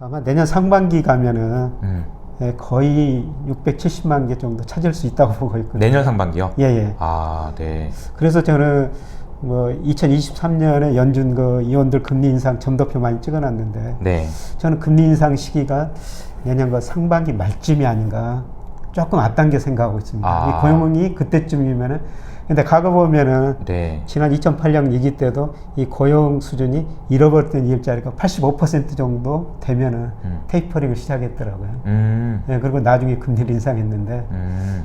아마 내년 상반기 가면은 음. 예, 거의 670만 개 정도 찾을 수 있다고 보고 있거든요. 내년 상반기요? 예, 예. 아, 네. 그래서 저는 뭐 2023년에 연준 그 의원들 금리 인상 점도표 많이 찍어놨는데 네. 저는 금리 인상 시기가 내년 그 상반기 말쯤이 아닌가 조금 앞당겨 생각하고 있습니다. 아. 이 고용이 그때쯤이면은 근데 과거 보면은 네. 지난 2008년 위기 때도 이 고용 수준이 잃어버렸던 일자리가 85% 정도 되면은 음. 테이퍼링을 시작했더라고요. 음. 네, 그리고 나중에 금리를 인상했는데 음.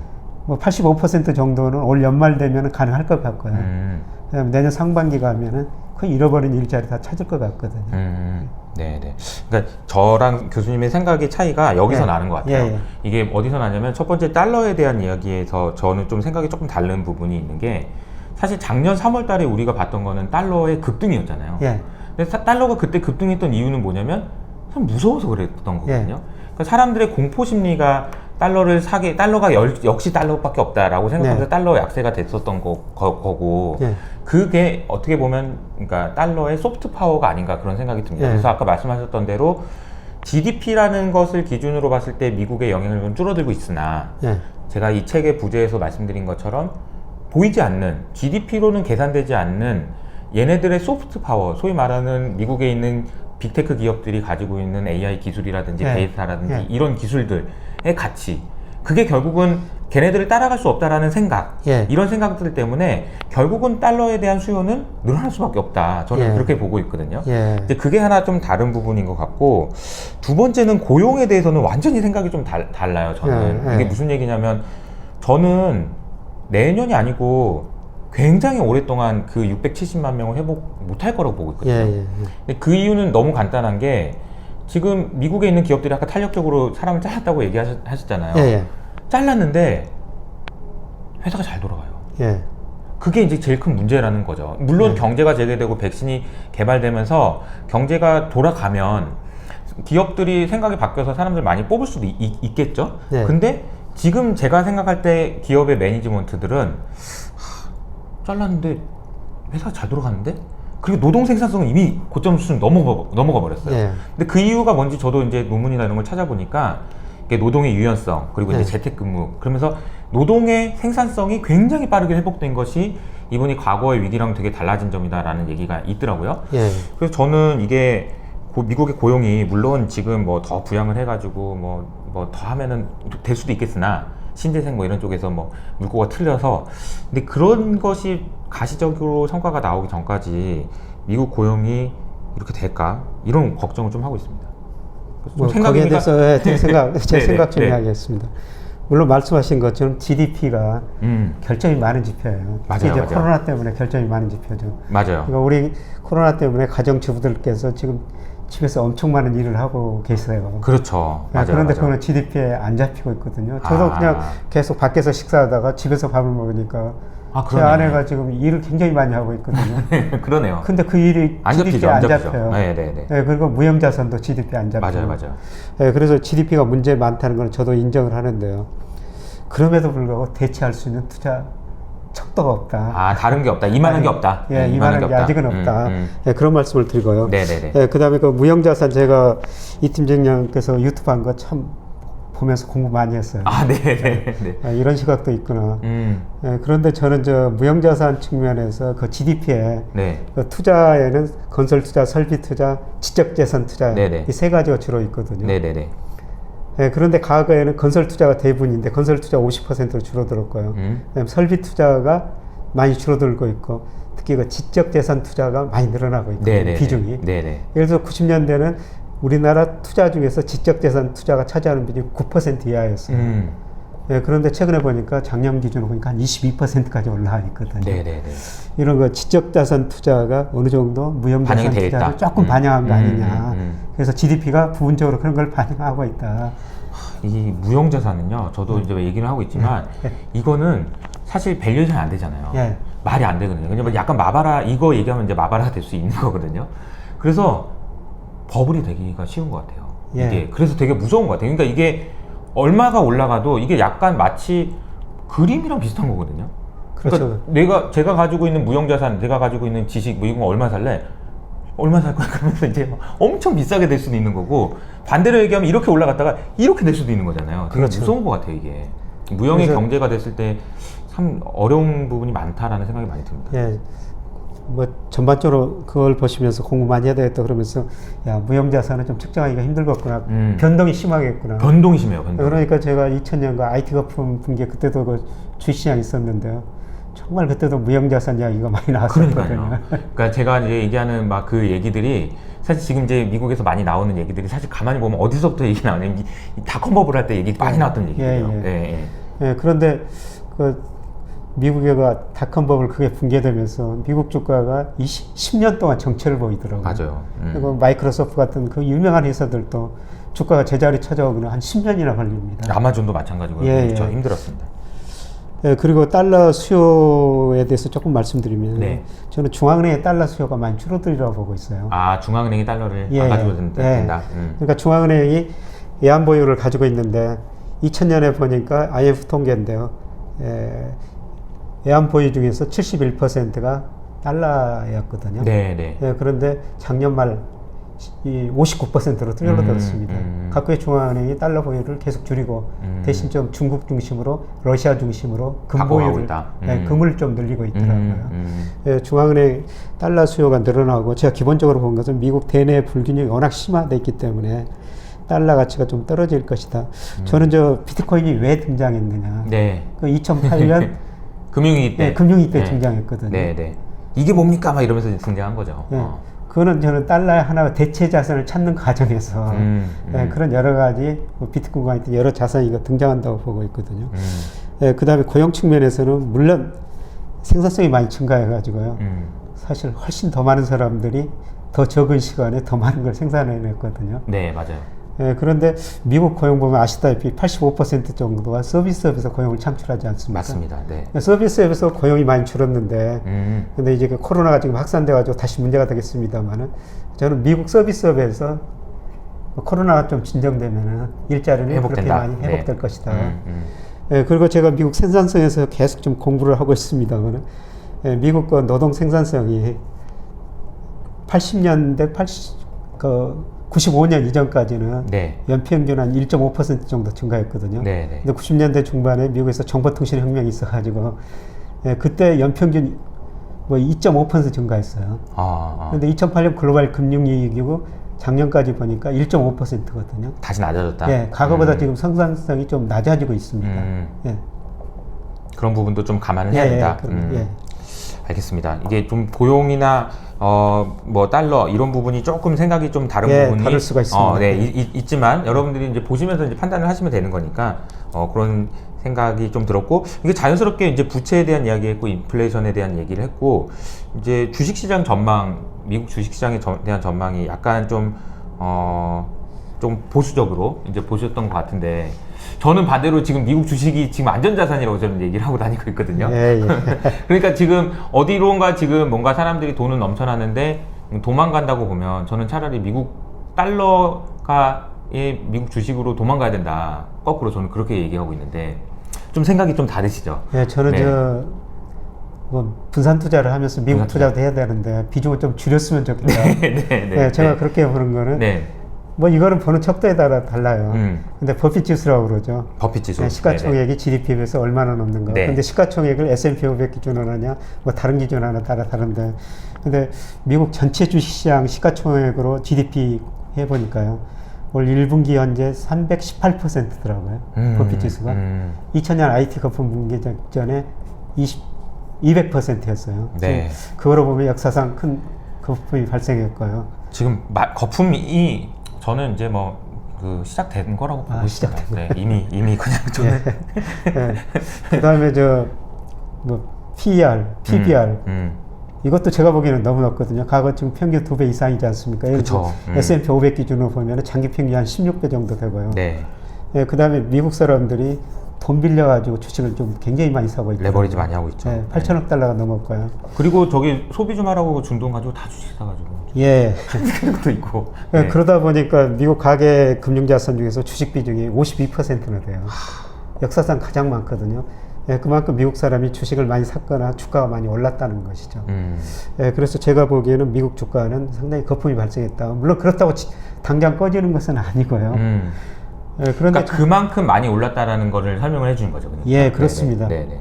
뭐85% 정도는 올 연말 되면은 가능할 것 같고요. 음. 그다음에 내년 상반기 가면은 거의 잃어버린 일자리 다 찾을 것 같거든요. 음, 네, 네. 그러니까 저랑 교수님의 생각의 차이가 여기서 예. 나는 것 같아요. 예, 예. 이게 어디서 나냐면 첫 번째 달러에 대한 이야기에서 저는 좀 생각이 조금 다른 부분이 있는 게 사실 작년 3월 달에 우리가 봤던 거는 달러의 급등이었잖아요. 예. 근데 사- 달러가 그때 급등했던 이유는 뭐냐면 참 무서워서 그랬던 거거든요. 그러니까 사람들의 공포 심리가 달러를 사게 달러가 열- 역시 달러밖에 없다라고 생각하면서 네. 달러 약세가 됐었던 거, 고 예. 그게 어떻게 보면 그러니까 달러의 소프트 파워가 아닌가 그런 생각이 듭니다. 예. 그래서 아까 말씀하셨던 대로 GDP라는 것을 기준으로 봤을 때 미국의 영향을 좀 줄어들고 있으나 예. 제가 이 책의 부제에서 말씀드린 것처럼 보이지 않는 GDP로는 계산되지 않는 얘네들의 소프트 파워, 소위 말하는 미국에 있는 빅테크 기업들이 가지고 있는 AI 기술이라든지 예. 데이터라든지 예. 이런 기술들의 가치, 그게 결국은 걔네들을 따라갈 수 없다라는 생각, 예. 이런 생각들 때문에 결국은 달러에 대한 수요는 늘어날 수밖에 없다. 저는 예. 그렇게 보고 있거든요. 예. 근데 그게 하나 좀 다른 부분인 것 같고 두 번째는 고용에 대해서는 완전히 생각이 좀 달, 달라요. 저는 예, 예. 이게 무슨 얘기냐면 저는 내년이 아니고 굉장히 오랫동안 그 670만 명을 회복 못할 거라고 보고 있거든요. 예. 예. 근데 그 이유는 너무 간단한 게 지금 미국에 있는 기업들이 아까 탄력적으로 사람을 잘랐다고 얘기하셨잖아요. 예. 예. 잘랐는데 회사가 잘 돌아가요. 예. 그게 이제 제일 큰 문제라는 거죠. 물론 네. 경제가 재개되고 백신이 개발되면서 경제가 돌아가면 기업들이 생각이 바뀌어서 사람들 많이 뽑을 수도 있, 있겠죠. 네. 근데 지금 제가 생각할 때 기업의 매니지먼트들은 하, 잘랐는데 회사가 잘 돌아가는데 그리고 노동 생산성은 이미 고점 수준 넘어가, 넘어가 버렸어요. 예. 근데 그 이유가 뭔지 저도 이제 논문이나 이런 걸 찾아보니까 노동의 유연성 그리고 이제 네. 재택근무 그러면서 노동의 생산성이 굉장히 빠르게 회복된 것이 이번이 과거의 위기랑 되게 달라진 점이다라는 얘기가 있더라고요. 예. 그래서 저는 이게 고- 미국의 고용이 물론 지금 뭐 더 부양을 해가지고 뭐 뭐 더 하면은 될 수도 있겠으나 신재생 뭐 이런 쪽에서 뭐 물꼬가 틀려서 근데 그런 것이 가시적으로 성과가 나오기 전까지 미국 고용이 이렇게 될까 이런 걱정을 좀 하고 있습니다. 뭐 거기에 대해서 예, 제 생각 제 네, 생각 네, 좀 네. 이야기했습니다. 물론 말씀하신 것처럼 GDP가 음 결정이 많은 지표예요. 맞아요, 이제 맞아요. 코로나 때문에 결정이 많은 지표죠. 맞아요. 그러니까 우리 코로나 때문에 가정주부들께서 지금 집에서 엄청 많은 일을 하고 계세요. 그렇죠. 아, 맞아요. 그런데 맞아요. 그거는 GDP에 안 잡히고 있거든요. 저도 아. 그냥 계속 밖에서 식사하다가 집에서 밥을 먹으니까 아, 제 그러네. 아내가 지금 일을 굉장히 많이 하고 있거든요. 그러네요. 근데 그 일이 안 GDP에 잡히죠, 안. 잡혀요. 네, 네, 네. 예, 그리고 무형자산도 GDP에 안 잡혀요. 맞아요, 맞아요. 예, 그래서 GDP가 문제 많다는 건 저도 인정을 하는데요. 그럼에도 불구하고 대체할 수 있는 투자 척도가 없다. 아 다른 게 없다. 이만한 게 없다. 예, 음, 이만한 게 아직은 없다. 음, 음. 예, 그런 말씀을 드리고요. 네 네 네. 예, 그다음에 그 무형자산 제가 이 팀장님께서 유튜브 한 거 참 보면서 공부 많이 했어요. 아, 네 네. 네. 아, 이런 시각도 있구나. 음, 예, 그런데 저는 저 무형자산 측면에서 그 GDP에 네. 그 투자에는 건설 투자, 설비 투자, 지적재산 투자 네네. 이세 가지가 주로 있거든요. 네 네 네. 예, 그런데 과거에는 건설 투자가 대부분인데 건설 투자 50%로 줄어들었고요. 음. 설비 투자가 많이 줄어들고 있고 특히 그 지적 재산 투자가 많이 늘어나고. 네네네. 비중이. 네네. 예를 들어 90년대는 우리나라 투자 중에서 지적 재산 투자가 차지하는 비중이 9% 이하였어요. 음. 예, 그런데 최근에 보니까 작년 기준으로 보니까 한 22%까지 올라와 있거든요. 네네네. 이런 거 지적 자산 투자가 어느 정도 무형 반영이 자산 돼 투자를. 조금 음. 반영한 거 음, 아니냐. 음, 음. 그래서 GDP가 부분적으로 그런 걸 반영하고 있다. 이 무형자산은요, 저도 이제 얘기를 하고 있지만, 이거는 사실 밸류에이션이 안 되잖아요. 예. 말이 안 되거든요. 왜냐면 약간 마바라, 이거 얘기하면 이제 마바라가 될수 있는 거거든요. 그래서 버블이 되기가 쉬운 것 같아요. 예. 이게. 그래서 되게 무서운 것 같아요. 그러니까 이게 얼마가 올라가도 이게 약간 마치 그림이랑 비슷한 거거든요. 그러니까 그렇죠. 내가 제가 가지고 있는 무형자산, 내가 가지고 있는 지식, 뭐 이거 얼마 살래? 얼마 살 거야? 그러면서 이제 막 엄청 비싸게 될 수도 있는 거고 반대로 얘기하면 이렇게 올라갔다가 이렇게 될 수도 있는 거잖아요. 되게 그렇죠. 무서운 것 같아요 이게 무형의 경제가 됐을 때 참 어려운 부분이 많다라는 생각이 많이 듭니다. 예. 뭐 전반적으로 그걸 보시면서 공부 많이 해야 되겠다 그러면서 야 무형자산은 좀 측정하기가 힘들겠구나 음. 변동이 심하겠구나 변동이 심해요. 변동. 그러니까 제가 2000년과 IT 거품 분기 그때도 그 주시장 있었는데요 정말 그때도 무형자산 이야기가 많이 나왔었거든요 그러니까요. 그러니까 제가 이제 얘기하는 막 그 얘기들이 사실 지금 이제 미국에서 많이 나오는 얘기들이 사실 가만히 보면 어디서부터 얘기 나오냐면 이- 이 닷컴 버블 할 때 얘기 많이 나왔던 얘기예요. 예, 예. 예, 예. 예, 그런데 그 미국에가 닷컴버블 그게 붕괴되면서 미국 주가가 20, 10년 동안 정체를 보이더라고요. 맞아요. 음. 그리고 마이크로소프트 같은 그 유명한 회사들도 주가가 제자리 찾아오기는 한 10년이나 걸립니다. 아마존도 마찬가지고 예, 그렇죠. 예. 힘들었습니다. 예, 그리고 달러 수요에 대해서 조금 말씀드리면 네. 저는 중앙은행의 달러 수요가 많이 줄어들이라고 보고 있어요. 아 중앙은행이 달러를 예, 안 가지고 예. 된다. 예. 된다. 음. 그러니까 중앙은행이 예안 보유를 가지고 있는데 2000년에 보니까 IMF 통계인데요. 에, 보유 중에서 71%가 달러였거든요. 네, 네. 예, 그런데 작년 말 이 59%로 줄어들었습니다. 음, 음. 각국의 중앙은행이 달러 보유를 계속 줄이고 음. 대신 좀 중국 중심으로 러시아 중심으로 금 갖고 가고 보유를 있다. 예, 음. 금을 좀 늘리고 있더라고요. 음, 음. 예, 중앙은행 달러 수요가 늘어나고 제가 기본적으로 본 것은 미국 대내 불균형이 워낙 심화돼 있기 때문에 달러 가치가 좀 떨어질 것이다. 저는 저 비트코인이 왜 등장했느냐? 음. 네. 그 2008년 금융위기 때. 예, 금융위기 때 네. 등장했거든요. 네, 네. 이게 뭡니까? 막 이러면서 등장한 거죠. 예, 어. 그거는 저는 달러의 하나 대체 자산을 찾는 과정에서 음, 예, 음. 그런 여러 가지 뭐 비트코인과 같은 여러 자산이 등장한다고 보고 있거든요. 음, 예, 그다음에 고용 측면에서는 물론 생산성이 많이 증가해가지고요. 음. 사실 훨씬 더 많은 사람들이 더 적은 시간에 더 많은 걸 생산해냈거든요. 네, 맞아요. 예, 그런데 미국 고용 보면 아시다시피 85% 정도가 서비스업에서 고용을 창출하지 않습니까? 맞습니다. 네. 서비스업에서 고용이 많이 줄었는데, 음. 근데 이제 그 코로나가 지금 확산돼가지고 다시 문제가 되겠습니다만은 저는 미국 서비스업에서 코로나가 좀 진정되면은 일자리는 그렇게 회복된다. 많이 회복될 네. 것이다. 음, 음. 예, 그리고 제가 미국 생산성에서 계속 좀 공부를 하고 있습니다만은 예, 미국 그 노동 생산성이 80년대 80, 그 95년 이전까지는 네. 연평균 한 1.5% 정도 증가했거든요. 네, 네. 근데 90년대 중반에 미국에서 정보통신 혁명이 있어가지고 예, 그때 연평균 뭐 2.5% 증가했어요. 아, 아. 근데 2008년 글로벌 금융위기고 작년까지 보니까 1.5%거든요. 다시 낮아졌다. 예, 과거보다 음. 지금 생산성이 좀 낮아지고 있습니다. 음. 예. 그런 부분도 좀 감안을 해야 예, 된다. 예, 그럼, 음. 예. 알겠습니다. 이게 좀 고용이나 어 뭐 달러 이런 부분이 조금 생각이 좀 다른 예, 부분이 다를 수가 있습니다. 어, 네, 이- 이- 있지만 여러분들이 이제 보시면서 이제 판단을 하시면 되는 거니까 어 그런 생각이 좀 들었고 이게 자연스럽게 이제 부채에 대한 이야기했고 인플레이션에 대한 얘기를 했고 이제 주식시장 전망 미국 주식시장에 저- 대한 전망이 약간 좀 어, 좀 보수적으로 이제 보셨던 것 같은데 저는 반대로 지금 미국 주식이 지금 안전자산이라고 저는 얘기를 하고 다니고 있거든요. 예, 예. 그러니까 지금 어디론가 지금 뭔가 사람들이 돈은 넘쳐나는데 도망간다고 보면 저는 차라리 미국 달러가 의 미국 주식으로 도망가야 된다. 거꾸로 저는 그렇게 얘기하고 있는데 좀 생각이 좀 다르시죠? 예, 저는 네. 저, 뭐, 분산 투자를 하면서 미국 분산 투자. 투자도 해야 되는데, 비중을 좀 줄였으면 좋겠다. 네, 네, 네. 예, 제가 네. 그렇게 보는 거는, 네. 뭐, 이거는 보는 척도에 따라 달라요. 음. 근데 버핏 지수라고 그러죠. 버핏 지수. 예, 네, 시가총액이 GDP에 비해서 얼마나 넘는가. 네. 근데 시가총액을 S&P 500 기준으로 하냐, 뭐 다른 기준 하나 따라 다른데. 근데 미국 전체 주식시장 시가총액으로 GDP 해보니까요. 올 1분기 현재 318%더라고요. 음, 버핏 지수가. 음. 2000년 IT 거품 붕괴 전에 20, 200%였어요. 네. 그거로 보면 역사상 큰 거품이 발생했고요. 지금 마- 거품이 저는 이제 뭐 그 시작된 거라고 보고 아, 있습니다. 시작된 네, 이미 이미 그냥 저는 예. 그다음에 저뭐 PER, PBR 음, 음. 이것도 제가 보기에는 너무 높거든요. 과거 지금 평균 두 배 이상이지 않습니까? 예를. 들어 음. S&P 500 기준으로 보면 장기 평균 한 16배 정도 되고요. 네. 예, 그다음에 미국 사람들이 돈 빌려가지고 주식을 좀 굉장히 많이 사고 있고 레버리지 많이 하고 있죠. 예, 8천억 달러가 넘었고요. 그리고 저기 소비 좀 하라고 준돈 가지고 다 주식 사가지고 예. 그런 것도 있고. 예, 네. 그러다 보니까 미국 가계 금융자산 중에서 주식 비중이 52%나 돼요. 역사상 가장 많거든요. 예, 그만큼 미국 사람이 주식을 많이 샀거나 주가가 많이 올랐다는 것이죠. 음. 예, 그래서 제가 보기에는 미국 주가는 상당히 거품이 발생했다. 물론 그렇다고 지- 당장 꺼지는 것은 아니고요. 음. 예, 그런데 그러니까 그만큼 많이 올랐다라는 거를 설명을 해주는 거죠. 그러니까. 예, 그렇습니다. 네네. 네네.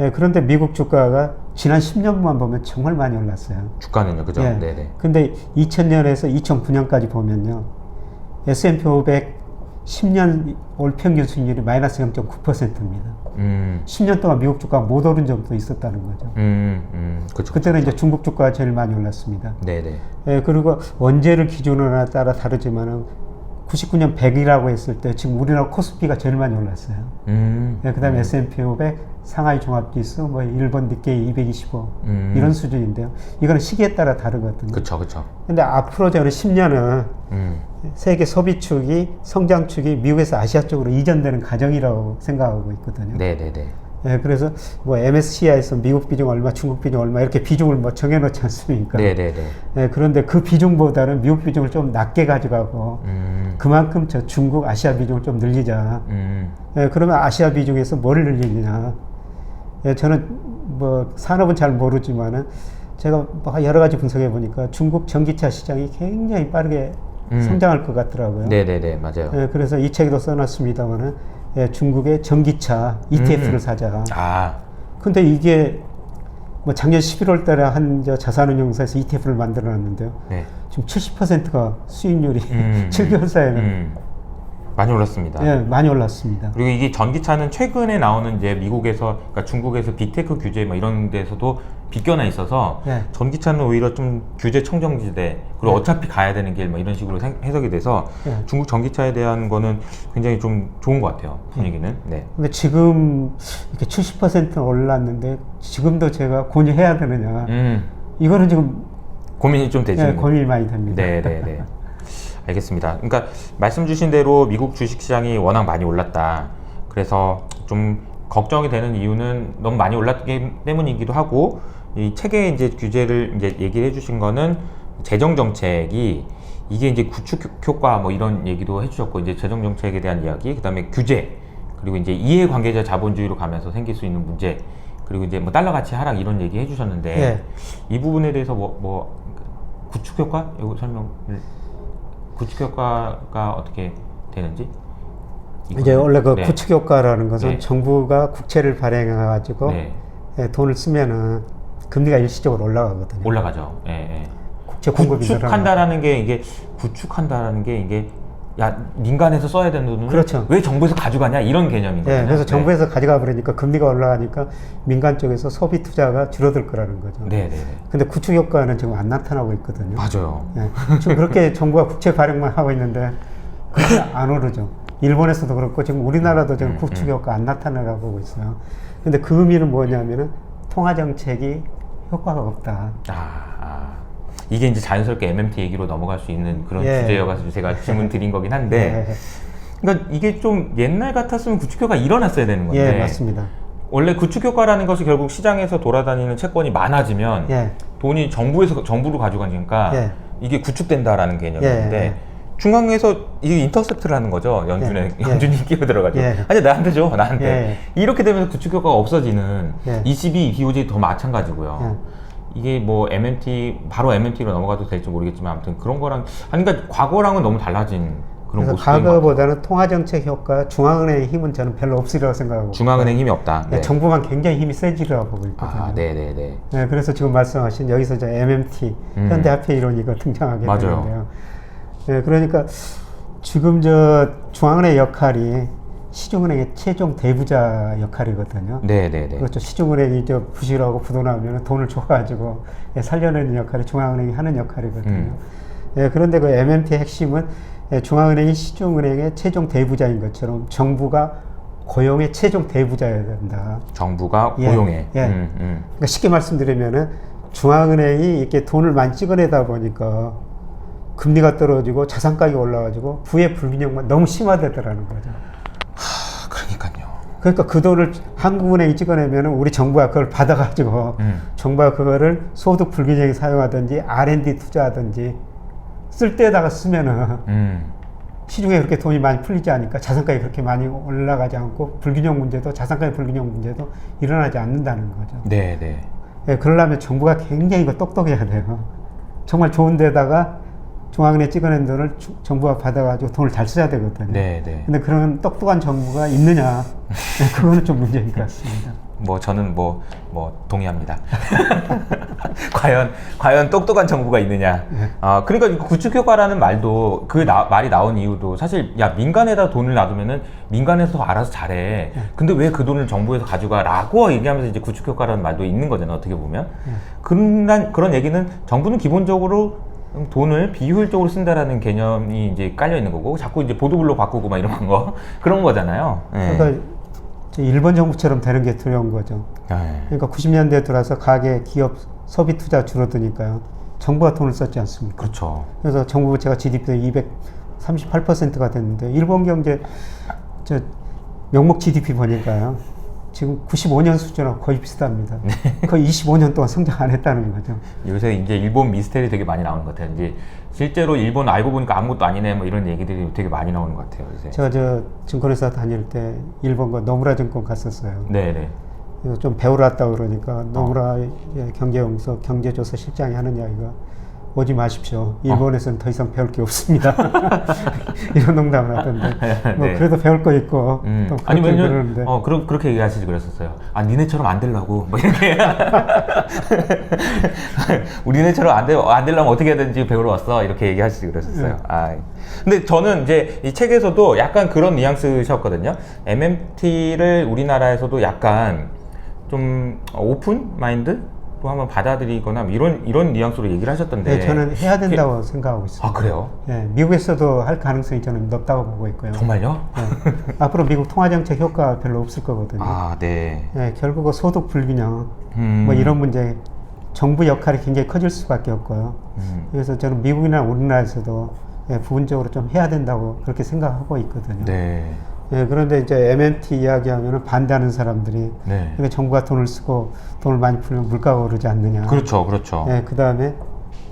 예, 그런데 미국 주가가 지난 10년만 보면 정말 많이 올랐어요. 주가는요, 그죠? 예. 네네. 근데 2000년에서 2009년까지 보면요. S&P 500 10년 올 평균 수익률이 마이너스 0.9%입니다. 음, 10년 동안 미국 주가가 못 오른 적도 있었다는 거죠. 음, 음, 그죠. 그때는 이제 중국 주가가 제일 많이 올랐습니다. 네네. 예, 그리고 원재를 기준으로 따라 다르지만은 99년 100이라고 했을 때 지금 우리나라 코스피가 제일 많이 올랐어요. 음, 예, 그다음에 S&P 500, 상하이 종합지수, 뭐 일본 니케이 225 음. 이런 수준인데요. 이거는 시기에 따라 다르거든요. 그쵸, 그쵸. 근데 앞으로 저는 10년은 음, 세계 소비축이 성장축이 미국에서 아시아 쪽으로 이전되는 과정이라고 생각하고 있거든요. 네 네 네. 예, 그래서 뭐 MSCI에서 미국 비중 얼마, 중국 비중 얼마 이렇게 비중을 뭐 정해놓지 않습니까? 네네네. 예, 그런데 그 비중보다는 미국 비중을 좀 낮게 가져가고 음, 그만큼 저 중국, 아시아 비중을 좀 늘리자. 음, 예, 그러면 아시아 비중에서 뭐를 늘리느냐? 예, 저는 뭐 산업은 잘 모르지만은 제가 뭐 여러 가지 분석해 보니까 중국 전기차 시장이 굉장히 빠르게 음. 성장할 것 같더라고요. 네네네. 맞아요. 예, 그래서 이 책에도 써놨습니다만은 예, 중국의 전기차 ETF를 음. 사자. 아, 근데 이게 뭐 작년 11월 달에 한저 자산운용사에서 ETF를 만들어 놨는데요. 네. 지금 70%가 수익률이 음, 7개월 사이에 음, 많이 올랐습니다. 예, 많이 올랐습니다. 그리고 이게 전기차는 최근에 나오는 이제 미국에서, 그러니까 중국에서 빅테크 규제 뭐 이런 데서도 비껴나 있어서 네. 전기차는 오히려 좀 규제 청정지대 그리고 네. 어차피 가야 되는 길 뭐 이런 식으로 생- 해석이 돼서 네. 중국 전기차에 대한 거는 굉장히 좀 좋은 것 같아요 분위기는. 네. 근데 지금 이렇게 70% 올랐는데 지금도 제가 권유해야 되느냐? 음, 이거는 지금 고민이 좀 되시는 예, 고민이 많이 됩니다. 네, 네, 네. 알겠습니다. 그러니까 말씀 주신 대로 미국 주식시장이 워낙 많이 올랐다. 그래서 좀 걱정이 되는 이유는 너무 많이 올랐기 때문이기도 하고 이 책에 이제 규제를 이제 얘기를 해주신 거는 재정 정책이 이게 이제 구축 효과 뭐 이런 얘기도 해주셨고 이제 재정 정책에 대한 이야기, 그다음에 규제 그리고 이제 이해 관계자 자본주의로 가면서 생길 수 있는 문제 그리고 이제 뭐 달러 가치 하락 이런 얘기 해주셨는데 예. 이 부분에 대해서 뭐, 뭐 구축 효과 이거 설명을 구축 효과가 어떻게 되는지 이제 원래 그 네. 구축 효과라는 것은 네. 정부가 국채를 발행해 가지고 네. 예, 돈을 쓰면은 금리가 일시적으로 올라가거든요. 올라가죠. 예, 예. 국채 공급이 늘어나고. 구축한다라는 게 이게 구축한다라는 게 이게 야 민간에서 써야 되는 돈을 그렇죠. 왜 정부에서 가져가냐 이런 개념인 예, 거죠. 그래서 정부에서 가져가 버리니까 금리가 올라가니까 민간 쪽에서 소비 투자가 줄어들 거라는 거죠. 네, 네, 네. 근데 구축 효과는 지금 안 나타나고 있거든요. 맞아요. 예, 지금 그렇게 정부가 국채 발행만 하고 있는데 그게 안 오르죠. 일본에서도 그렇고 지금 우리나라도 지금 음, 국축 음. 효과 안 나타나고 보고 있어요. 근데 그 의미는 뭐냐면은 통화 정책이 효과가 없다. 아, 아. 이게 이제 자연스럽게 MMT 얘기로 넘어갈 수 있는 그런 예. 주제여가지고 제가 질문 드린 거긴 한데 예, 그러니까 이게 좀 옛날 같았으면 구축 효과 일어났어야 되는 건데 예, 맞습니다. 원래 구축 효과라는 것이 결국 시장에서 돌아다니는 채권이 많아지면 예, 돈이 정부에서 정부로 가져가니까 예. 이게 구축된다라는 개념인데 예, 예. 중앙에서 이게 인터셉트를 하는 거죠 연준에 예, 예. 연준이 끼어 들어가지고 예. 아니 나한테 줘 나한테 예. 이렇게 되면서 구축 효과가 없어지는 예. ECB, BOJ 도 마찬가지고요. 이게 뭐 MMT 바로 MMT로 넘어가도 될지 모르겠지만 아무튼 그런 거랑 아니 그러니까 과거랑은 너무 달라진 그런 그래서 모습인 것 같아요. 과거보다는 통화 정책 효과, 중앙은행의 힘은 저는 별로 없으리라고 생각하고 중앙은행 힘이 없다. 예, 네. 정부만 굉장히 힘이 세지라고 보고 있거든요. 아, 네, 네, 네. 네, 그래서 지금 말씀하신 여기서 이제 MMT 음. 현대화폐 이론이가 등장하게 맞아요. 되는데요. 네, 그러니까 지금 저 중앙은행 역할이 시중은행의 최종 대부자 역할이거든요. 네, 네, 네. 그렇죠. 시중은행이 저 부실하고 부도나면 돈을 줘가지고 예, 살려내는 역할이 중앙은행이 하는 역할이거든요. 음. 예, 그런데 그 MMT 핵심은 예, 중앙은행이 시중은행의 최종 대부자인 것처럼 정부가 고용의 최종 대부자여야 된다. 정부가 예, 고용해. 예. 음, 음. 그러니까 쉽게 말씀드리면은 중앙은행이 이렇게 돈을 많이 찍어내다 보니까 금리가 떨어지고 자산 가격이 올라가지고 부의 불균형만 너무 심화되더라는 거죠. 그러니까 그 돈을 한국은행이 찍어내면은 우리 정부가 그걸 받아가지고 음. 정부가 그거를 소득 불균형에 사용하든지 R&D 투자하든지 쓸 데다가 쓰면은 음. 시중에 그렇게 돈이 많이 풀리지 않으니까 자산가에 그렇게 많이 올라가지 않고 불균형 문제도 자산가의 불균형 문제도 일어나지 않는다는 거죠. 네, 네. 예, 그러려면 정부가 굉장히 똑똑해야 돼요. 정말 좋은 데다가 중앙은행 찍어낸 돈을 주- 정부가 받아가지고 돈을 잘 써야 되거든요. 네, 네. 근데 그런 똑똑한 정부가 있느냐? 예, 그거는 좀 문제인 것 같습니다. 뭐 저는 뭐뭐 동의합니다. 과연 과연 똑똑한 정부가 있느냐? 아 그러니까 이 구축 효과라는 말도 그 나- 말이 나온 이유도 사실 야 민간에다 돈을 놔두면은 민간에서 알아서 잘해. 근데 왜 그 돈을 정부에서 가져가라고 얘기하면서 이제 구축 효과라는 말도 있는 거잖아요. 어떻게 보면 그런 그런 얘기는 정부는 기본적으로 돈을 비효율적으로 쓴다라는 개념이 이제 깔려 있는 거고 자꾸 이제 보도블록 바꾸고 막 이런 거 그런 거잖아요. 예. 그러니까 저 일본 정부처럼 되는 게 두려운 거죠. 예. 그러니까 90년대 들어서 가계, 기업, 소비 투자 줄어드니까요. 정부가 돈을 썼지 않습니까? 그렇죠. 그래서 정부 부채가 GDP 238%가 됐는데 일본 경제 저 명목 GDP 보니까요. 지금 95년 수준하고 거의 비슷합니다. 거의 25년 동안 성장 안 했다는 거죠. 요새 이제 일본 미스테리 되게 많이 나오는 것 같아요. 이제 실제로 일본 알고 보니까 아무것도 아니네 뭐 이런 얘기들이 되게 많이 나오는 것 같아요. 요새. 제가 저 증권회사 다닐 때 일본 거 노무라 증권 갔었어요. 네네. 그래서 좀 배우러 왔다고 그러니까 노무라 경제연구소 경제조사 실장이 하는 이야기가 오지 마십시오. 일본에서는 더 이상 배울 게 없습니다. 이런 농담을 하던데 뭐 네. 그래도 배울 거 있고 음. 또 아니 왜냐면 그러는데 어 그러, 그렇게 얘기하시지 그랬었어요. 아 니네처럼 안 되려고 뭐 이렇게 우리 네처럼 안 되, 안 되려면 어떻게 해야되는지 배우러 왔어 이렇게 얘기하시지 그랬었어요. 아 근데 저는 이제 이 책에서도 약간 그런 뉘앙스셨거든요. MMT를 우리나라에서도 약간 좀 오픈 마인드 로 한번 받아들이거나 뭐 이런 이런 뉘앙스로 얘기를 하셨던데. 네, 저는 해야 된다고 생각하고 있습니다. 아 그래요? 예, 미국에서도 할 가능성이 저는 높다고 보고 있고요. 정말요? 예, 앞으로 미국 통화 정책 효과 별로 없을 거거든요. 아 네. 예, 결국은 소득 불균형 음. 뭐 이런 문제 정부 역할이 굉장히 커질 수밖에 없고요. 음. 그래서 저는 미국이나 우리나라에서도 예, 부분적으로 좀 해야 된다고 그렇게 생각하고 있거든요. 네. 예, 그런데 이제 MMT 이야기하면 반대하는 사람들이 네. 그러니까 정부가 돈을 쓰고 돈을 많이 풀면 물가가 오르지 않느냐. 그렇죠, 그렇죠. 예, 그 다음에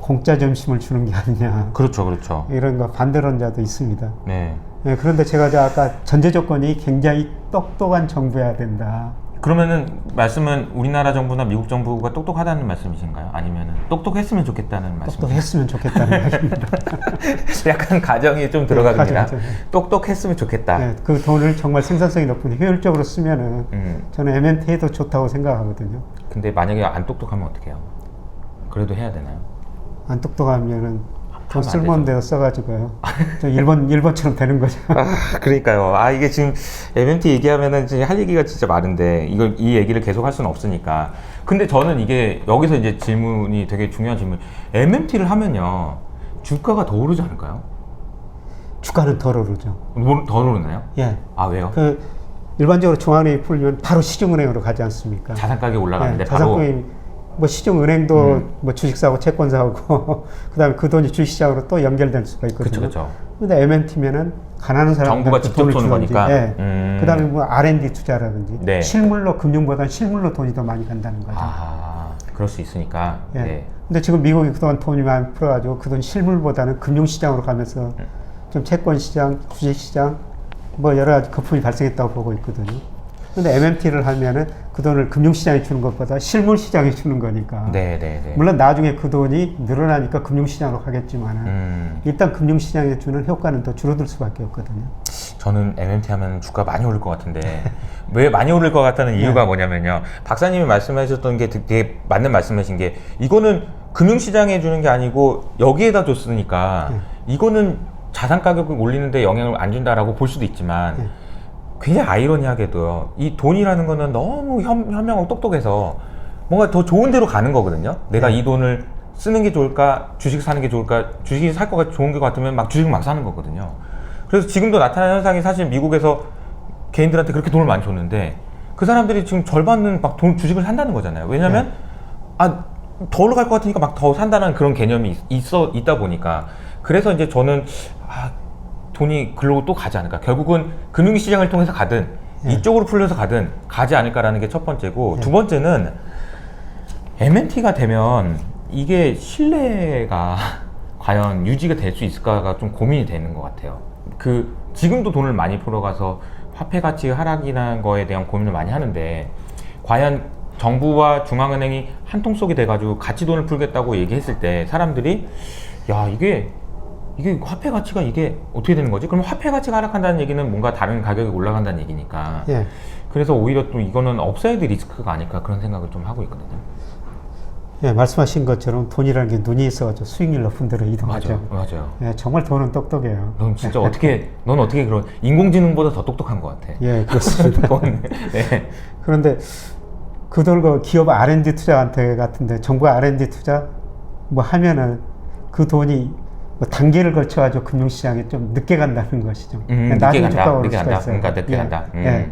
공짜 점심을 주는 게 아니냐. 그렇죠, 그렇죠. 이런 거 반대론자도 있습니다. 네. 예, 그런데 제가 아까 전제 조건이 굉장히 똑똑한 정부여야 된다. 그러면은 말씀은 우리나라 정부나 미국 정부가 똑똑하다는 말씀이신가요? 아니면은 똑똑했으면 좋겠다는 말씀? 똑똑했으면 좋겠다는 이야기입니다. 약간 가정이 좀 들어가듭니다. 가정이 좀. 똑똑했으면 좋겠다. 예, 그 돈을 정말 생산성이 높은 효율적으로 쓰면은 음. 저는 MNT에도 좋다고 생각하거든요. 근데 만약에 안 똑똑하면 어떡해요? 그래도 해야 되나요? 안 똑똑하면은 안 쓸모없는 써가지고요. 저 일본 일본처럼 되는 거죠. 아, 그러니까요. 아, 이게 지금 MMT 얘기하면은 진짜 할 얘기가 진짜 많은데 이걸 이 얘기를 계속 할 수는 없으니까. 근데 저는 이게 여기서 이제 질문이 되게 중요한 질문. MMT를 하면요. 주가가 더 오르지 않을까요? 주가는 덜 오르죠. 뭐- 더 오르나요? 예. 아, 왜요? 그 일반적으로 중앙은행이 풀면 바로 시중은행으로 가지 않습니까? 자산 가격이 올라가는데 예, 바로 자산권이 뭐 시중은행도 음. 뭐 주식 사고 채권 사고 그다음에 그 돈이 주식시장으로 또 연결될 수가 있거든요. 그쵸. 근데 MNT면은 가난한 사람한테 정부가 직접 돈을 주는지, 거니까. 예. 음. 그다음에 뭐 R&D 투자라든지 네. 실물로 금융보다 실물로 돈이 더 많이 간다는 거죠. 아, 그럴 수 있으니까. 예. 네. 근데 지금 미국이 그동안 돈이 많이 풀어가지고 그 돈 실물보다는 금융시장으로 가면서 네. 좀 채권 시장, 주식 시장 뭐 여러 가지 거품이 발생했다고 보고 있거든요. 근데 MMT를 하면은 그 돈을 금융시장에 주는 것보다 실물시장에 주는 거니까. 네, 네, 네. 물론 나중에 그 돈이 늘어나니까 금융시장으로 가겠지만은 음, 일단 금융시장에 주는 효과는 더 줄어들 수밖에 없거든요. 저는 MMT 하면 주가 많이 오를 것 같은데 왜 많이 오를 것 같다는 이유가 뭐냐면요. 박사님이 말씀하셨던 게 되게 맞는 말씀하신 게 이거는 금융시장에 주는 게 아니고 여기에다 줬으니까 이거는 자산 가격을 올리는데 영향을 안 준다라고 볼 수도 있지만 네. 굉장히 아이러니하게도요. 이 돈이라는 거는 너무 현, 현명하고 똑똑해서 뭔가 더 좋은 데로 가는 거거든요. 내가 이 돈을 쓰는 게 좋을까, 주식 사는 게 좋을까, 주식이 살 거가 좋은 것 같으면 막 주식 막 사는 거거든요. 그래서 지금도 나타나는 현상이 사실 미국에서 개인들한테 그렇게 돈을 많이 줬는데 그 사람들이 지금 절반은 막 돈 주식을 산다는 거잖아요. 왜냐면 아, 더 올라갈 것 같으니까 막 더 산다는 그런 개념이 있- 있어 있다 보니까 그래서 이제 저는 아, 돈이 글로 또 가지 않을까. 결국은 금융시장을 통해서 가든 예. 이쪽으로 풀려서 가든 가지 않을까라는 게 첫 번째고 예. 두 번째는 MNT가 되면 이게 신뢰가 과연 유지가 될 수 있을까가 좀 고민이 되는 것 같아요. 그 지금도 돈을 많이 풀어가서 화폐 가치 하락이라는 거에 대한 고민을 많이 하는데 과연 정부와 중앙은행이 한 통 속이 돼가지고 같이 돈을 풀겠다고 얘기했을 때 사람들이 야 이게 이게 화폐 가치가 이게 어떻게 되는 거지? 그럼 화폐 가치가 하락한다는 얘기는 뭔가 다른 가격이 올라간다는 얘기니까 예. 그래서 오히려 또 이거는 업사이드 리스크가 아닐까 그런 생각을 좀 하고 있거든요. 예, 말씀하신 것처럼 돈이라는 게 눈이 있어가지고 수익률 높은 데로 이동하죠. 맞아요, 맞아요. 예, 정말 돈은 똑똑해요. 넌 진짜 어떻게 넌 어떻게 그런 인공지능보다 더 똑똑한 것 같아. 예, 그렇습니다. 넌, 네. 그런데 그 돈과 기업 R&D 투자한테 같은데 정부가 R&D 투자 뭐 하면은 그 돈이 뭐 단계를 거쳐가지고 금융시장에 좀 늦게 간다는 것이죠. 음, 나중에 간다, 오를 수가 간다. 있어요. 그러니까 늦게 예, 간다. 음. 예.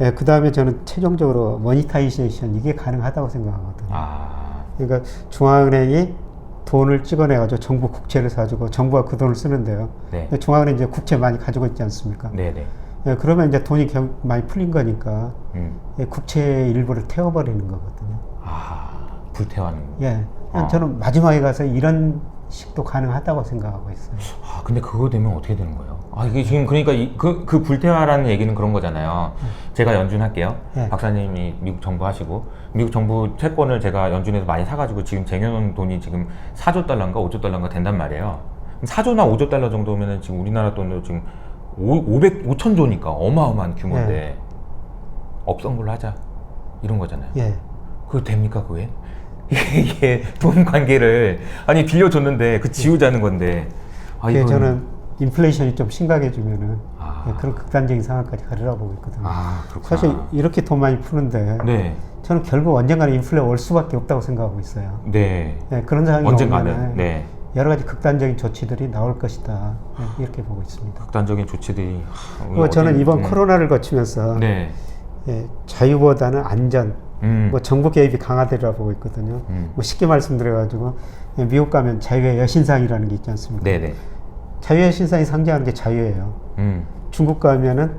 예, 그 다음에 저는 최종적으로 모니타이제이션 이게 가능하다고 생각하거든요. 아, 그러니까 중앙은행이 돈을 찍어내가지고 정부 국채를 사주고 정부가 그 돈을 쓰는데요. 네, 중앙은행 이제 국채 많이 가지고 있지 않습니까? 네, 네. 예, 그러면 이제 돈이 겨- 많이 풀린 거니까 음. 예, 국채 일부를 태워버리는 거거든요. 아, 불태워하는. 예, 아. 저는 마지막에 가서 이런 식도 가능하다고 생각하고 있어요. 아, 근데 그거 되면 어떻게 되는 거예요? 아, 이게 지금 그러니까 이, 그, 그 불태화라는 얘기는 그런 거잖아요. 제가 연준할게요. 네. 박사님이 미국 정부 하시고, 미국 정부 채권을 제가 연준에서 많이 사가지고 지금 쟁여놓은 돈이 지금 4조 달러인가 5조 달러인가 된단 말이에요. 4조나 5조 달러 정도면은 지금 우리나라 돈으로 지금 5, 500, 5천 조니까 어마어마한 규모인데, 네. 없던 걸로 하자. 이런 거잖아요. 예, 그거 됩니까, 그게? 이게 돈 관계를, 아니, 빌려줬는데 그 지우자는 건데. 아, 그게 이건- 저는 인플레이션이 좀 심각해지면은 아. 예, 그런 극단적인 상황까지 가리라고 보고 있거든요. 아, 그렇구나. 사실 이렇게 돈 많이 푸는데 네, 저는 결국 언젠가는 인플레 올 수밖에 없다고 생각하고 있어요. 네. 예, 그런 상황이 언젠가는, 네. 여러 가지 극단적인 조치들이 나올 것이다 예, 이렇게 보고 있습니다. 극단적인 조치들이. 하, 저는 이번 음. 코로나를 거치면서 네. 예, 자유보다는 안전, 음. 뭐 정부 개입이 강화되리라 보고 있거든요. 음. 뭐 쉽게 말씀드려가지고 예, 미국 가면 자유의 여신상이라는 게 있지 않습니까? 네네. 자유의 신상이 상징하는 게 자유예요. 음. 중국 가면은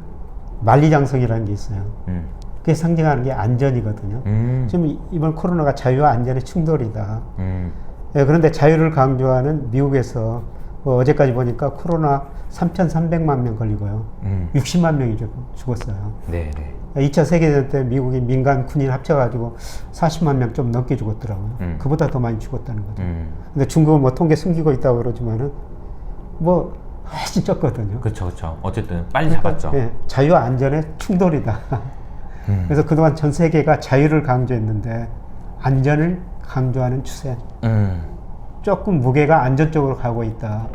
만리장성이라는 게 있어요. 음. 그게 상징하는 게 안전이거든요. 음. 지금 이- 이번 코로나가 자유와 안전의 충돌이다. 음. 예, 그런데 자유를 강조하는 미국에서 뭐 어제까지 보니까 코로나 3,300만 명 걸리고요. 음. 60만 명이 죽- 죽었어요. 네 네. 2차 세계대전 때 미국이 민간 군인 합쳐가지고 40만 명 좀 넘게 죽었더라고요. 음. 그보다 더 많이 죽었다는 거죠. 음. 근데 중국은 뭐 통계 숨기고 있다고 그러지만은 뭐 훨씬 적거든요. 그쵸, 그쵸. 어쨌든 빨리 잡았죠. 예, 자유와 안전의 충돌이다. 음. 그래서 그동안 전 세계가 자유를 강조했는데 안전을 강조하는 추세. 음. 조금 무게가 안전 쪽으로 가고 있다.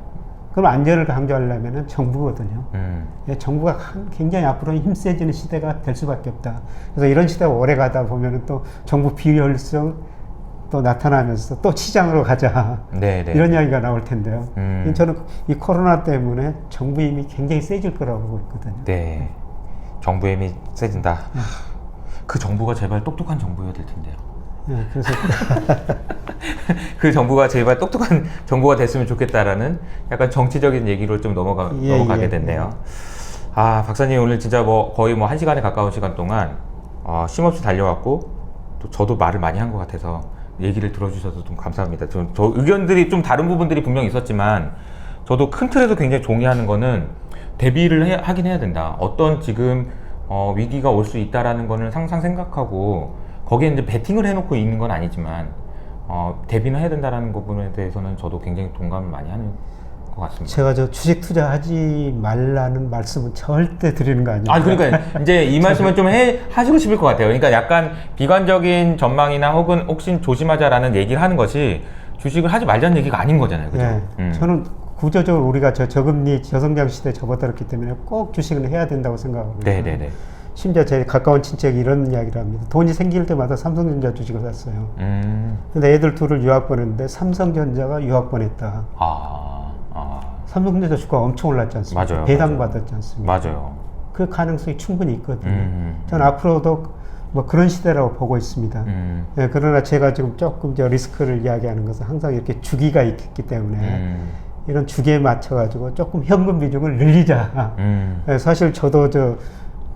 그럼 안전을 강조하려면 정부거든요. 음. 예, 정부가 한- 굉장히 앞으로 힘 세지는 시대가 될 수밖에 없다. 그래서 이런 시대가 오래 가다 보면 또 정부 비효율성 또 나타나면서 또 시장으로 가자. 네네. 이런 이야기가 나올 텐데요. 음. 저는 이 코로나 때문에 정부 힘이 굉장히 세질 거라고 보고 있거든요. 네. 정부의 힘이 세진다. 그 정부가 제발 똑똑한 정부여야 될 텐데요. 예, 그래서 그 정부가 제발 똑똑한 정부가 됐으면 좋겠다라는 약간 정치적인 얘기로 좀 넘어가, 예, 넘어가게 예, 됐네요. 아, 박사님 오늘 진짜 뭐 거의 뭐 한 시간에 가까운 시간 동안 어, 쉼없이 달려왔고 또 저도 말을 많이 한 것 같아서 얘기를 들어주셔서 좀 감사합니다. 저, 저 의견들이 좀 다른 부분들이 분명 있었지만 저도 큰 틀에서 굉장히 동의하는 거는 대비를 해- 하긴 해야 된다. 어떤 지금 어, 위기가 올 수 있다라는 거는 항상 생각하고 거기에 이제 베팅을 해놓고 있는 건 아니지만 어, 대비는 해야 된다라는 부분에 대해서는 저도 굉장히 동감을 많이 하는 것 같습니다. 제가 저 주식 투자하지 말라는 말씀은 절대 드리는 거 아니에요. 아 그러니까 이제 이 말씀을 좀 해, 하시고 싶을 것 같아요. 그러니까 약간 비관적인 전망이나 혹은 혹시 조심하자라는 얘기를 하는 것이 주식을 하지 말자는 얘기가 아닌 거잖아요. 그죠? 예, 음. 저는 구조적으로 우리가 저 저금리 저성장 시대에 접어들었기 때문에 꼭 주식은 해야 된다고 생각합니다. 네네네. 심지어 제 가까운 친척이 이런 이야기를 합니다. 돈이 생길 때마다 삼성전자 주식을 샀어요. 음. 근데 애들 둘을 유학 보냈는데 삼성전자가 유학 보냈다. 아, 아. 삼성전자 주가가 엄청 올랐지 않습니까? 맞아요, 배당 맞아요. 받았지 않습니까? 맞아요. 그 가능성이 충분히 있거든요. 음. 저는 앞으로도 뭐 그런 시대라고 보고 있습니다. 음. 예, 그러나 제가 지금 조금 저 리스크를 이야기하는 것은 항상 이렇게 주기가 있기 때문에 음. 이런 주기에 맞춰가지고 조금 현금 비중을 늘리자. 음. 예, 사실 저도 저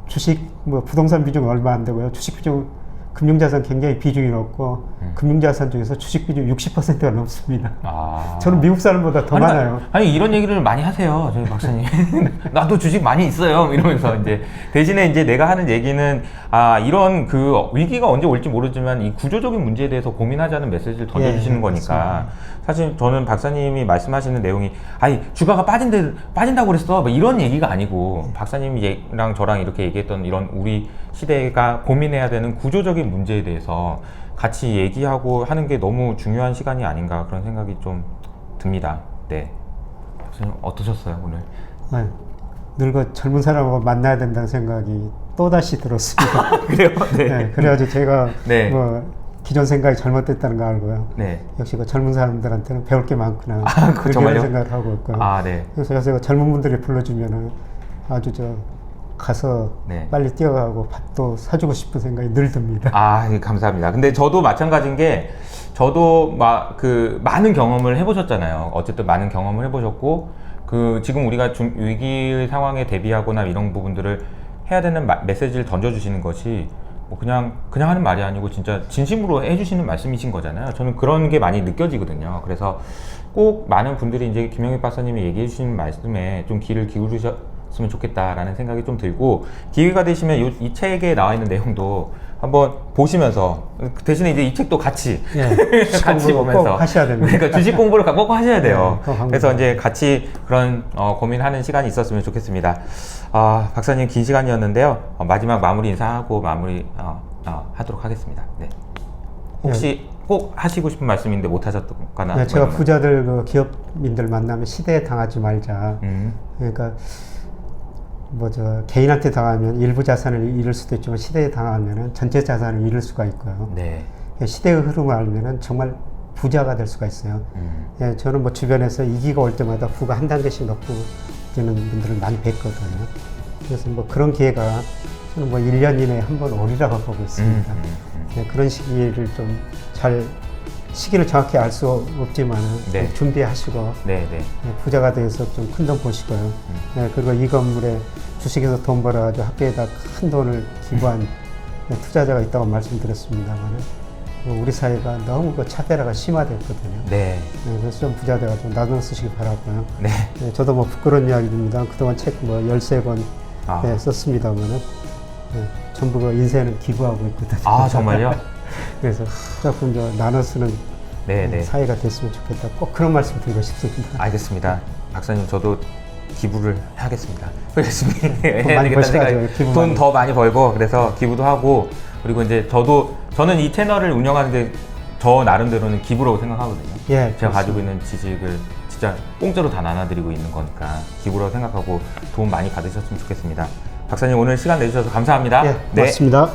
주식 뭐 부동산 비중 얼마 안 되고요. 주식 비중 금융자산 굉장히 비중이 높고 음. 금융자산 중에서 주식 비중 60%가 넘습니다. 아. 저는 미국 사람보다 더 아니, 많아요. 아니 이런 얘기를 많이 하세요, 저희 박사님. 나도 주식 많이 있어요. 이러면서 이제 대신에 이제 내가 하는 얘기는 아 이런 그 위기가 언제 올지 모르지만 이 구조적인 문제에 대해서 고민하자는 메시지를 던져주시는 예, 거니까 사실 저는 박사님이 말씀하시는 내용이 아니 주가가 빠진데 빠진다고 그랬어 뭐 이런 얘기가 아니고 박사님이랑 저랑 이렇게 얘기했던 이런 우리 시대가 고민해야 되는 구조적인 문제에 대해서 같이 얘기하고 하는 게 너무 중요한 시간이 아닌가 그런 생각이 좀 듭니다. 네. 박사님 어떠셨어요 오늘? 네. 늙어 젊은 사람하고 만나야 된다는 생각이 또 다시 들었습니다. 그래요? 네. 그래가지고 제가 네. 뭐 기존 생각이 잘못됐다는 거 알고요. 네. 역시 그 젊은 사람들한테는 배울 게 많구나. 아, 그 그런? 생각을 하고 있고요. 아 네. 그래서 제가 젊은 분들이 불러주면은 아주 저 가서 네. 빨리 뛰어가고 밥도 사주고 싶은 생각이 늘 듭니다. 아, 예, 감사합니다. 근데 저도 마찬가지인 게 저도 막 그 많은 경험을 해보셨잖아요. 어쨌든 많은 경험을 해보셨고 그 지금 우리가 중, 위기 상황에 대비하거나 이런 부분들을 해야 되는 마- 메시지를 던져주시는 것이 뭐 그냥 그냥 하는 말이 아니고 진짜 진심으로 해주시는 말씀이신 거잖아요. 저는 그런 게 많이 느껴지거든요. 그래서 꼭 많은 분들이 이제 김영익 박사님이 얘기해 주신 말씀에 좀 귀를 기울이 셨으면 좋겠다라는 생각이 좀 들고 기회가 되시면 요- 이 책에 나와 있는 내용도 한번 보시면서 그 대신에 이제 이 책도 같이 예. 같이 보면서 꼭 하셔야 됩니다. 그러니까 주식 공부를 꼭 하셔야 돼요. 네. 그래서 이제 같이 그런 어, 고민하는 시간이 있었으면 좋겠습니다. 아, 박사님 긴 시간이었는데요. 어, 마지막 마무리 인사하고 마무리 어, 어, 하도록 하겠습니다. 네. 혹시 꼭 하시고 싶은 말씀인데 못 하셨거나 네, 제가 뭐 부자들 그 기업인들 만나면 시대에 당하지 말자. 거. 음, 그러니까 뭐 저 개인한테 당하면 일부 자산을 잃을 수도 있지만 시대에 당하면은 전체 자산을 잃을 수가 있고요. 네. 시대의 흐름을 알면은 정말 부자가 될 수가 있어요. 음, 예, 저는 뭐 주변에서 이기가 올 때마다 부가 한 단계씩 넣고 되는 분들을 많이 뵀거든요. 그래서 뭐 그런 기회가 저는 뭐 1년 이내에 한 번 오리라고 보고 음, 있습니다. 음, 음. 네, 그런 시기를 좀 잘 시기를 정확히 알 수 없지만 네. 준비하시고 네, 네. 네, 부자가 돼서 좀 큰 돈 보시고요. 음. 네, 그리고 이 건물에 주식에서 돈 벌어가지고 학교에다 큰 돈을 기부한 네, 투자자가 있다고 말씀드렸습니다만 우리 사회가 너무 그 차별화가 심화됐거든요. 네. 네, 그래서 좀 부자 돼가지고 나눠 쓰시기 바라고요. 네. 네, 저도 뭐 부끄러운 이야기입니다. 그동안 책 뭐 13권 아. 네, 썼습니다만은 네, 전부 그 인쇄는 기부하고 있거든요. 아, 정말요? 그래서 조금 더 나눠 쓰는 네, 네. 사회가 됐으면 좋겠다. 꼭 그런 말씀 드리고 싶습니다. 알겠습니다. 박사님 저도 기부를 하겠습니다. 열심히 해야 많이 되겠다는 버셔야죠. 생각이 기부 돈 많이. 더 많이 벌고 그래서 기부도 하고 그리고 이제 저도 저는 이 채널을 운영하는데 저 나름대로는 기부라고 생각하거든요. 예, 제가. 가지고 있는 지식을 진짜 공짜로 다 나눠드리고 있는 거니까 기부라고 생각하고 도움 많이 받으셨으면 좋겠습니다. 박사님 오늘 시간 내주셔서 감사합니다. 예, 고맙습니다.